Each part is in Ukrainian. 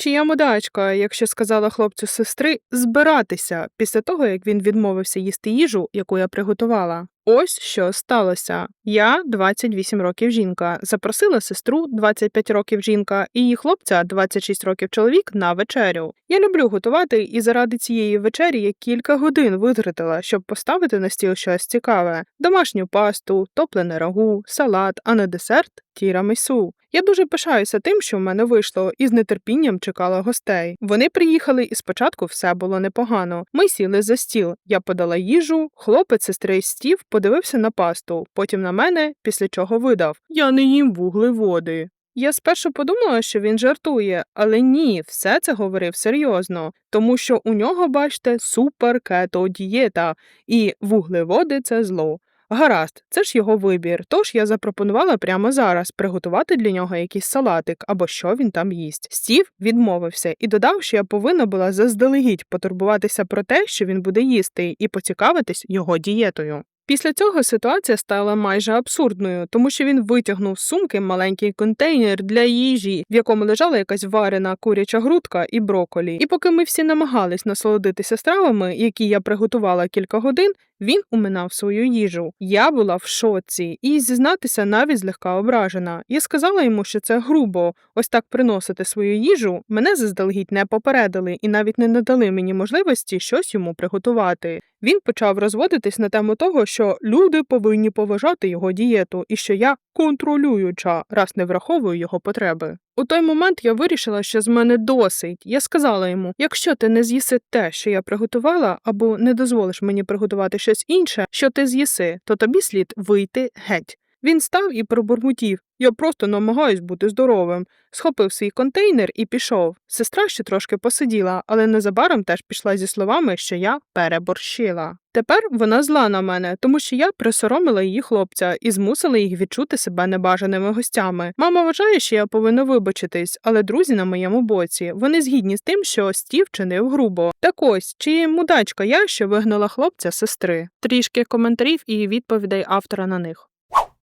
Чи я мудачка, якщо сказала хлопцю сестри збиратися після того, як він відмовився їсти їжу, яку я приготувала? Ось що сталося. Я 28 років жінка, запросила сестру 25 років жінка і її хлопця 26 років чоловік на вечерю. Я люблю готувати і заради цієї вечері я кілька годин витратила, щоб поставити на стіл щось цікаве: домашню пасту, топлене рагу, салат, а на десерт тірамісу. Я дуже пишаюся тим, що в мене вийшло, і з нетерпінням чекала гостей. Вони приїхали, і спочатку все було непогано. Ми сіли за стіл. Я подала їжу, хлопець сестри стів подивився на пасту, потім на мене, після чого видав: Я не їм вуглеводи. Я спершу подумала, що він жартує, але ні, все це говорив серйозно, тому що у нього, бачите, супер кето дієта, і вуглеводи це зло. Гаразд, це ж його вибір. Тож я запропонувала прямо зараз приготувати для нього якийсь салатик або що він там їсть. Стів відмовився і додав, що я повинна була заздалегідь потурбуватися про те, що він буде їсти, і поцікавитись його дієтою. Після цього ситуація стала майже абсурдною, тому що він витягнув з сумки маленький контейнер для їжі, в якому лежала якась варена куряча грудка і броколі. І поки ми всі намагались насолодитися стравами, які я приготувала кілька годин, він уминав свою їжу. Я була в шоці і зізнатися навіть злегка ображена. Я сказала йому, що це грубо. Ось так приносити свою їжу. Мене заздалегідь не попередили і навіть не надали мені можливості щось йому приготувати. Він почав розводитись на тему того, що люди повинні поважати його дієту, і що я контролююча, раз не враховую його потреби. У той момент я вирішила, що з мене досить. Я сказала йому: якщо ти не з'їси те, що я приготувала, або не дозволиш мені приготувати щось інше, що ти з'їси, то тобі слід вийти геть. Він став і пробурмотів. Я просто намагаюсь бути здоровим. Схопив свій контейнер і пішов. Сестра ще трошки посиділа, але незабаром теж пішла зі словами, що я переборщила. Тепер вона зла на мене, тому що я присоромила її хлопця і змусила їх відчути себе небажаними гостями. Мама вважає, що я повинна вибачитись, але друзі на моєму боці. Вони згідні з тим, що стів чинив грубо. Так ось, чи мудачка я, що вигнала хлопця сестри? Трішки коментарів і відповідей автора на них.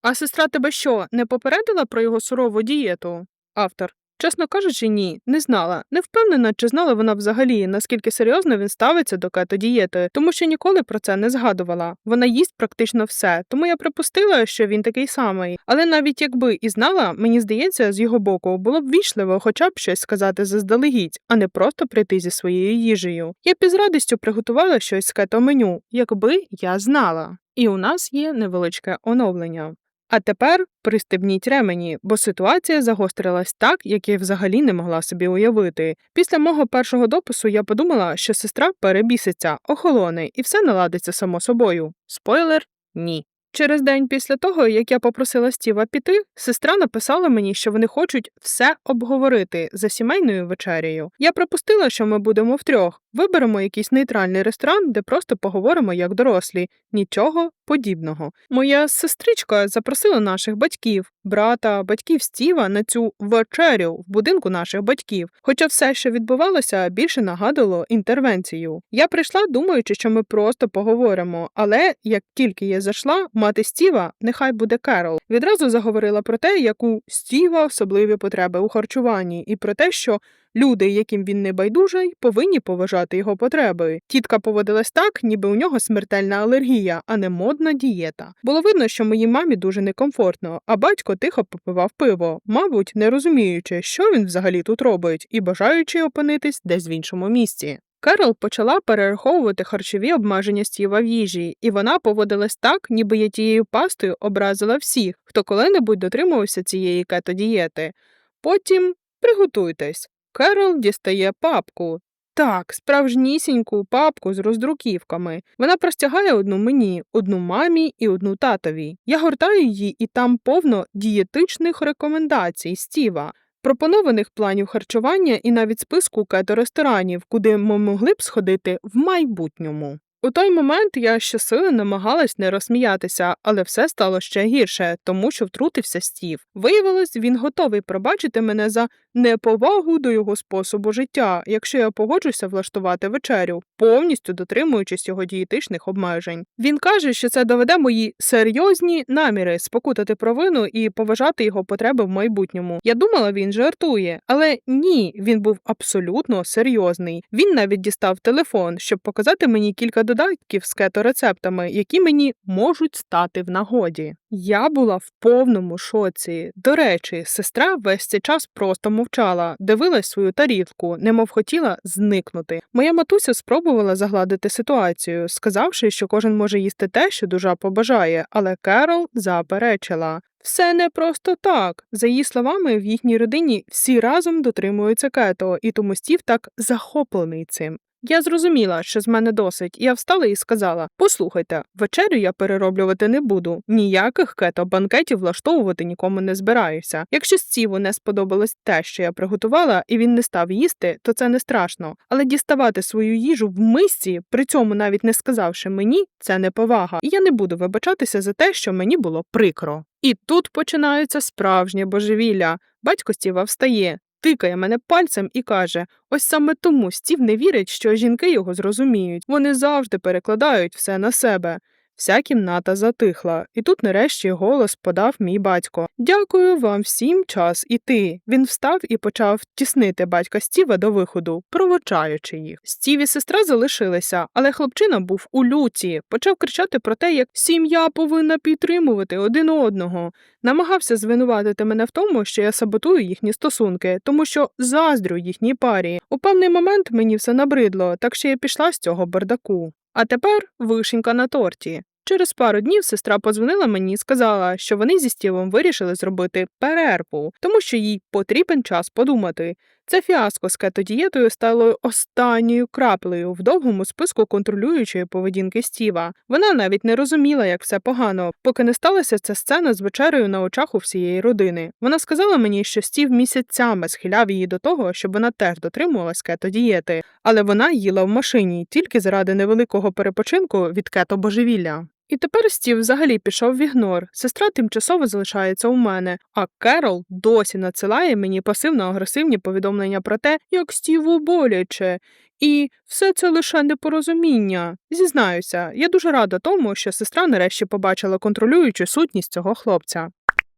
А сестра тебе що, не попередила про його сурову дієту? Автор. Чесно кажучи, ні, не знала. Не впевнена, чи знала вона взагалі, наскільки серйозно він ставиться до кето-дієти, тому що ніколи про це не згадувала. Вона їсть практично все, тому я припустила, що він такий самий. Але навіть якби і знала, мені здається, з його боку було б вічливо хоча б щось сказати заздалегідь, а не просто прийти зі своєю їжею. Я б із радістю приготувала щось з кето-меню, якби я знала. І у нас є невеличке оновлення. А тепер пристебніть ремені, бо ситуація загострилась так, як я взагалі не могла собі уявити. Після мого першого допису я подумала, що сестра перебіситься, охолоне і все наладиться само собою. Спойлер ні. Через день після того, як я попросила Стіва піти, сестра написала мені, що вони хочуть все обговорити за сімейною вечерею. Я припустила, що ми будемо втрьох, виберемо якийсь нейтральний ресторан, де просто поговоримо як дорослі. Нічого подібного. Моя сестричка запросила наших батьків, брата, батьків Стіва на цю вечерю в будинку наших батьків. Хоча все, що відбувалося, більше нагадувало інтервенцію. Я прийшла, думаючи, що ми просто поговоримо, але як тільки я зайшла, мати Стіва, нехай буде Керол, відразу заговорила про те, яку Стіва особливі потреби у харчуванні, і про те, що люди, яким він не байдужий, повинні поважати його потреби. Тітка поводилась так, ніби у нього смертельна алергія, а не модна дієта. Було видно, що моїй мамі дуже некомфортно, а батько тихо попивав пиво, мабуть, не розуміючи, що він взагалі тут робить, і бажаючи опинитись десь в іншому місці. Керол почала перераховувати харчові обмеження Стіва в їжі, і вона поводилась так, ніби я тією пастою образила всіх, хто коли-небудь дотримувався цієї кето-дієти. Потім приготуйтесь. Керол дістає папку. Так, справжнісіньку папку з роздруківками. Вона простягає одну мені, одну мамі і одну татові. Я гортаю її, і там повно дієтичних рекомендацій Стіва, пропонованих планів харчування і навіть списку кето ресторанів, куди ми могли б сходити в майбутньому. У той момент я щосили намагалась не розсміятися, але все стало ще гірше, тому що втрутився Стів. Виявилось, він готовий пробачити мене за неповагу до його способу життя, якщо я погоджуся влаштувати вечерю, повністю дотримуючись його дієтичних обмежень. Він каже, що це доведе мої серйозні наміри спокутати провину і поважати його потреби в майбутньому. Я думала, він жартує, але ні, він був абсолютно серйозний. Він навіть дістав телефон, щоб показати мені кілька додатків з кето-рецептами, які мені можуть стати в нагоді. Я була в повному шоці. До речі, сестра весь цей час просто мовчала, дивилась свою тарілку, немов хотіла зникнути. Моя матуся спробувала загладити ситуацію, сказавши, що кожен може їсти те, що душа побажає, але Керол заперечила. Все не просто так. За її словами, в їхній родині всі разом дотримуються кето, і тому Стів так захоплений цим. Я зрозуміла, що з мене досить, я встала і сказала: Послухайте, вечерю я перероблювати не буду, ніяких кето банкетів влаштовувати нікому не збираюся. Якщо Стіву не сподобалось те, що я приготувала, і він не став їсти, то це не страшно. Але діставати свою їжу в мисці, при цьому навіть не сказавши мені, це неповага, і я не буду вибачатися за те, що мені було прикро. І тут починається справжнє божевілля. Батько Стіва встає, тикає мене пальцем і каже: ось саме тому Стів не вірить, що жінки його зрозуміють. Вони завжди перекладають все на себе. Вся кімната затихла, і тут нарешті голос подав мій батько. Дякую вам всім час іти. Він встав і почав тіснити батька Стіва до виходу, провочаючи їх. Стів і сестра залишилися, але хлопчина був у люті, почав кричати про те, як сім'я повинна підтримувати один одного. Намагався звинуватити мене в тому, що я саботую їхні стосунки, тому що заздрю їхній парі. У певний момент мені все набридло, так що я пішла з цього бардаку. А тепер вишенька на торті. Через пару днів сестра подзвонила мені і сказала, що вони зі Стівом вирішили зробити перерву, тому що їй потрібен час подумати. Це фіаско з кетодієтою стало останньою краплею в довгому списку контролюючої поведінки Стіва. Вона навіть не розуміла, як все погано, поки не сталася ця сцена з вечерею на очах у всієї родини. Вона сказала мені, що Стів місяцями схиляв її до того, щоб вона теж дотримувалась кетодієти, але вона їла в машині тільки заради невеликого перепочинку від кето божевілля. І тепер Стів взагалі пішов в ігнор. Сестра тимчасово залишається у мене, а Керол досі надсилає мені пасивно-агресивні повідомлення про те, як Стіву боляче. І все це лише непорозуміння. Зізнаюся, я дуже рада тому, що сестра нарешті побачила контролюючу сутність цього хлопця.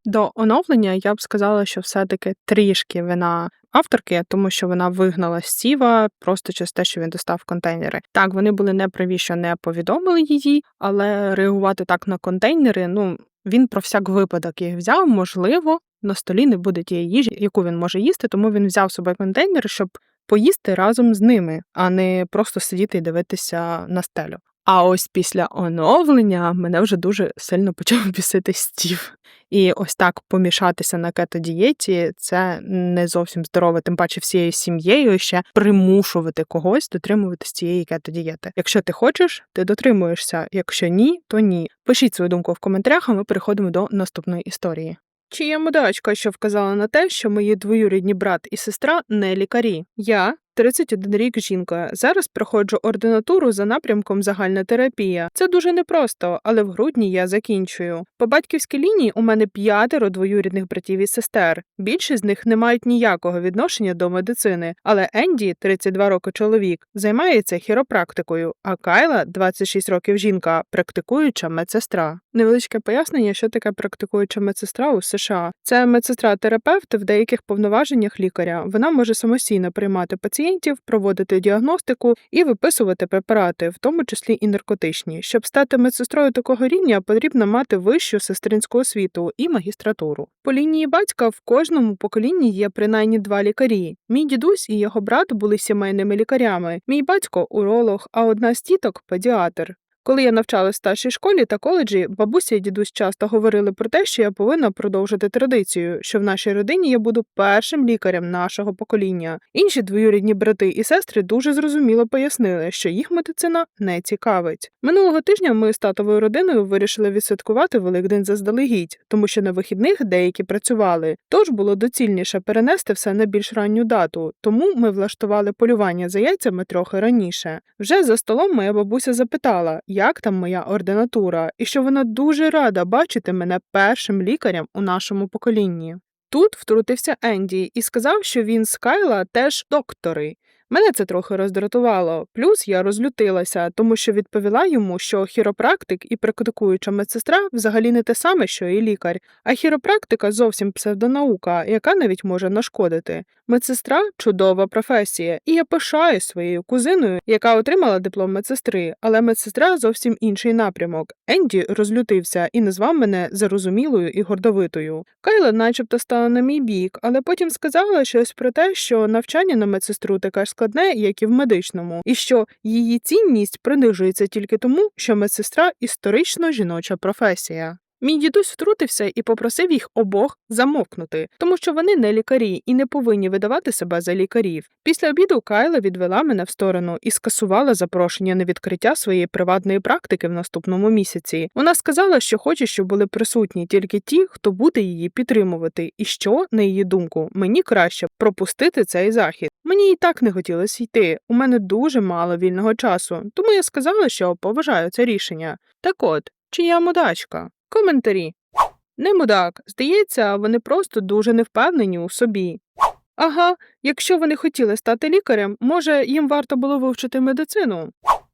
До оновлення я б сказала, що все-таки трішки вина авторки, тому що вона вигнала Стіва просто через те, що він достав контейнери. Так, вони були неправі, що не повідомили її, але реагувати так на контейнери, ну він про всяк випадок їх взяв. Можливо, на столі не буде тієї їжі, яку він може їсти, тому він взяв собі контейнер, щоб поїсти разом з ними, а не просто сидіти і дивитися на стелю. А ось після оновлення мене вже дуже сильно почав бісити стів. І ось так помішатися на кето-дієті – це не зовсім здорово, тим паче всією сім'єю ще примушувати когось дотримуватись цієї кето-дієти. Якщо ти хочеш, ти дотримуєшся. Якщо ні, то ні. Пишіть свою думку в коментарях, а ми переходимо до наступної історії. Чи є мудачка, що вказала на те, що мої двоюрідні брат і сестра не лікарі? Я 31 рік жінка. Зараз проходжу ординатуру за напрямком загальна терапія. Це дуже непросто, але в грудні я закінчую. По батьківській лінії у мене п'ятеро двоюрідних братів і сестер. Більшість з них не мають ніякого відношення до медицини. Але Енді, 32 роки чоловік, займається хіропрактикою, а Кайла, 26 років жінка, практикуюча медсестра. Невеличке пояснення, що таке практикуюча медсестра у США. Це медсестра-терапевт в деяких повноваженнях лікаря. Вона може самостійно приймати пацієнтів, проводити діагностику і виписувати препарати, в тому числі і наркотичні. Щоб стати медсестрою такого рівня, потрібно мати вищу сестринську освіту і магістратуру. По лінії батька в кожному поколінні є принаймні два лікарі. Мій дідусь і його брат були сімейними лікарями. Мій батько уролог, а одна з тіток педіатр. Коли я навчалась в старшій школі та коледжі, бабуся і дідусь часто говорили про те, що я повинна продовжити традицію, що в нашій родині я буду першим лікарем нашого покоління. Інші двоюрідні брати і сестри дуже зрозуміло пояснили, що їх медицина не цікавить. Минулого тижня ми з татовою родиною вирішили відсвяткувати Великдень заздалегідь, тому що на вихідних деякі працювали. Тож було доцільніше перенести все на більш ранню дату, тому ми влаштували полювання за яйцями трохи раніше. Вже за столом моя бабуся запитала, як там моя ординатура, і що вона дуже рада бачити мене першим лікарем у нашому поколінні. Тут втрутився Енді і сказав, що він з Кайла теж доктори. Мене це трохи роздратувало, плюс я розлютилася, тому що відповіла йому, що хіропрактик і практикуюча медсестра взагалі не те саме, що і лікар, а хіропрактика зовсім псевдонаука, яка навіть може нашкодити. Медсестра чудова професія, і я пишаю своєю кузиною, яка отримала диплом медсестри, але медсестра зовсім інший напрямок. Енді розлютився і назвав мене зарозумілою і гордовитою. Кайла, начебто, стала на мій бік, але потім сказала щось про те, що навчання на медсестру таке ж складне, як і в медичному, і що її цінність принижується тільки тому, що медсестра історично жіноча професія. Мій дідусь втрутився і попросив їх обох замовкнути, тому що вони не лікарі і не повинні видавати себе за лікарів. Після обіду Кайла відвела мене в сторону і скасувала запрошення на відкриття своєї приватної практики в наступному місяці. Вона сказала, що хоче, щоб були присутні тільки ті, хто буде її підтримувати, і що, на її думку, мені краще пропустити цей захід. Мені і так не хотілося йти. У мене дуже мало вільного часу, тому я сказала, що поважаю це рішення. Так от, чия мудачка? Коментарі. Не мудак. Здається, вони просто дуже невпевнені у собі. Ага, якщо вони хотіли стати лікарем, може, їм варто було вивчити медицину.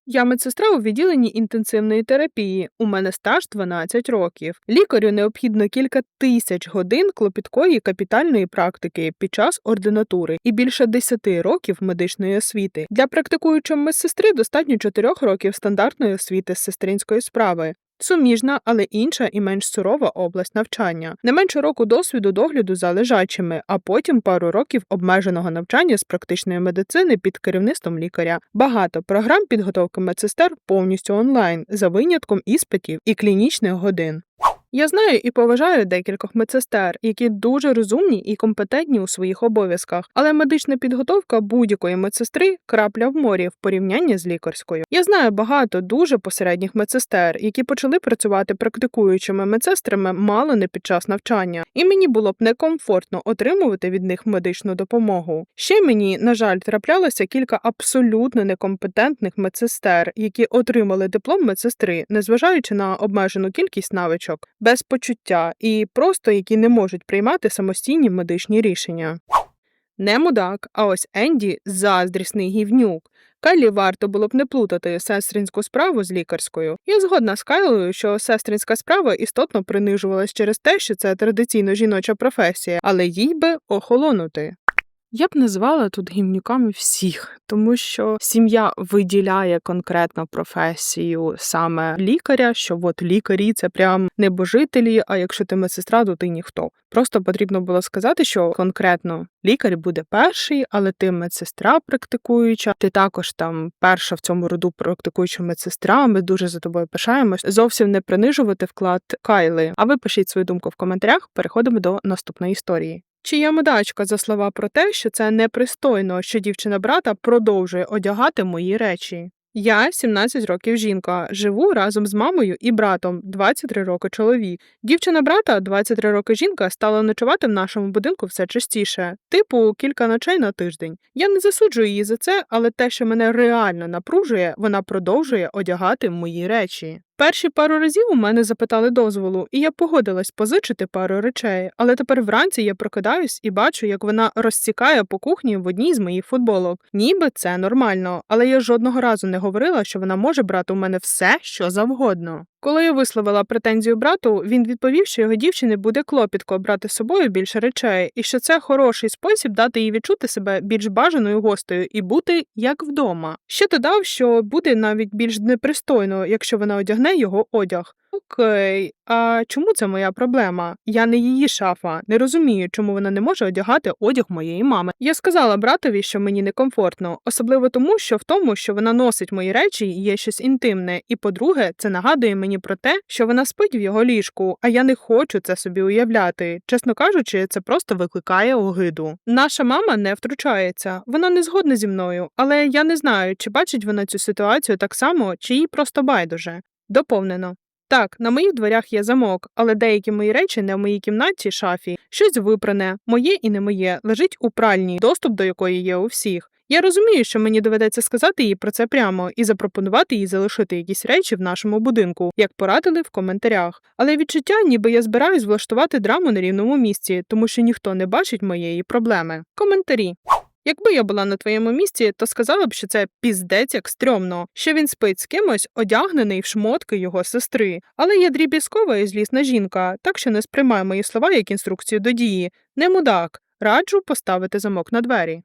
Я медсестра у відділенні інтенсивної терапії. У мене стаж 12 років. Лікарю необхідно кілька тисяч годин клопіткої капітальної практики під час ординатури і більше 10 років медичної освіти. Для практикуючої медсестри достатньо 4 років стандартної освіти з сестринської справи. Суміжна, але інша і менш сурова область навчання, не менше року досвіду догляду за лежачими, а потім пару років обмеженого навчання з практичної медицини під керівництвом лікаря. Багато програм підготовки медсестер повністю онлайн за винятком іспитів і клінічних годин. Я знаю і поважаю декількох медсестер, які дуже розумні і компетентні у своїх обов'язках, але медична підготовка будь-якої медсестри крапля в морі в порівнянні з лікарською. Я знаю багато дуже посередніх медсестер, які почали працювати практикуючими медсестрами мало не під час навчання, і мені було б некомфортно отримувати від них медичну допомогу. Ще мені, на жаль, траплялося кілька абсолютно некомпетентних медсестер, які отримали диплом медсестри, незважаючи на обмежену кількість навичок без почуття і просто які не можуть приймати самостійні медичні рішення. Не мудак, а ось Енді заздрісний гівнюк. Кайлі варто було б не плутати сестринську справу з лікарською. Я згодна з Кайлою, що сестринська справа істотно принижувалась через те, що це традиційно жіноча професія, але їй би охолонути. Я б назвала тут гімнюками всіх, тому що сім'я виділяє конкретно професію саме лікаря, що от лікарі це прям небожителі, а якщо ти медсестра, то ти ніхто. Просто потрібно було сказати, що конкретно лікар буде перший, але ти медсестра практикуюча, ти також там перша в цьому роду практикуюча медсестра. Ми дуже за тобою пишаємось. Зовсім не принижувати вклад Кайли. А ви пишіть свою думку в коментарях. Переходимо до наступної історії. Чия медачка за слова про те, що це непристойно, що дівчина брата продовжує одягати мої речі. Я 17 років жінка, живу разом з мамою і братом, 23 роки чоловік. Дівчина брата, 23 роки жінка, стала ночувати в нашому будинку все частіше, типу кілька ночей на тиждень. Я не засуджую її за це, але те, що мене реально напружує, вона продовжує одягати мої речі. Перші пару разів у мене запитали дозволу, і я погодилась позичити пару речей, але тепер вранці я прокидаюсь і бачу, як вона розсікає по кухні в одній з моїх футболок. Ніби це нормально, але я жодного разу не говорила, що вона може брати у мене все, що завгодно. Коли я висловила претензію брату, він відповів, що його дівчини буде клопітко брати з собою більше речей, і що це хороший спосіб дати їй відчути себе більш бажаною гостею і бути як вдома. Ще додав, що буде навіть більш непристойно, якщо вона одягне його одяг. Окей, а чому це моя проблема? Я не її шафа. Не розумію, чому вона не може одягати одяг моєї мами. Я сказала братові, що мені некомфортно, особливо тому, що в тому, що вона носить мої речі, є щось інтимне. І по-друге, це нагадує мені про те, що вона спить в його ліжку, а я не хочу це собі уявляти. Чесно кажучи, це просто викликає огиду. Наша мама не втручається, вона не згодна зі мною, але я не знаю, чи бачить вона цю ситуацію так само, чи їй просто байдуже. Доповнено. Так, на моїх дверях є замок, але деякі мої речі не в моїй кімнаті шафі. Щось випране, моє і не моє, лежить у пральні, доступ до якої є у всіх. Я розумію, що мені доведеться сказати їй про це прямо і запропонувати їй залишити якісь речі в нашому будинку, як порадили в коментарях. Але відчуття, ніби я збираюсь влаштувати драму на рівному місці, тому що ніхто не бачить моєї проблеми. Коментарі. Якби я була на твоєму місці, то сказала б, що це піздець як стрьомно, що він спить з кимось, одягнений в шмотки його сестри. Але я дріб'язкова і злісна жінка, так що не сприймай мої слова як інструкцію до дії. Не мудак, раджу поставити замок на двері.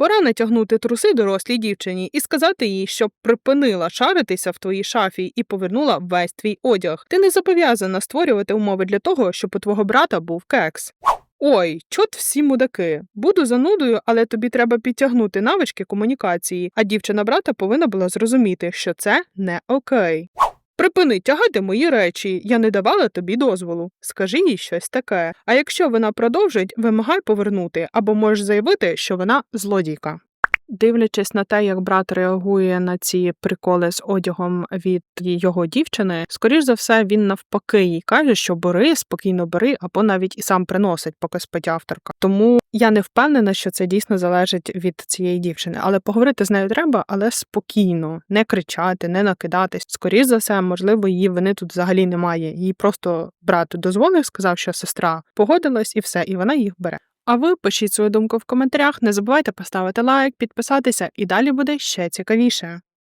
Пора натягнути труси дорослій дівчині і сказати їй, щоб припинила шаритися в твоїй шафі і повернула весь твій одяг. Ти не зобов'язана створювати умови для того, щоб у твого брата був кекс. Ой, чот всі мудаки. Буду занудою, але тобі треба підтягнути навички комунікації, а дівчина брата повинна була зрозуміти, що це не окей. Припини тягати мої речі, я не давала тобі дозволу. Скажи їй щось таке. А якщо вона продовжить, вимагай повернути, або можеш заявити, що вона злодійка. Дивлячись на те, як брат реагує на ці приколи з одягом від його дівчини, скоріш за все, він навпаки їй каже, що бери, спокійно бери, або навіть і сам приносить, поки спить авторка. Тому я не впевнена, що це дійсно залежить від цієї дівчини. Але поговорити з нею треба, але спокійно, не кричати, не накидатись. Скоріш за все, можливо, її вини тут взагалі немає. Їй просто брат дозволив, сказав, що сестра погодилась, і все, і вона їх бере. А ви пишіть свою думку в коментарях, не забувайте поставити лайк, підписатися, і далі буде ще цікавіше.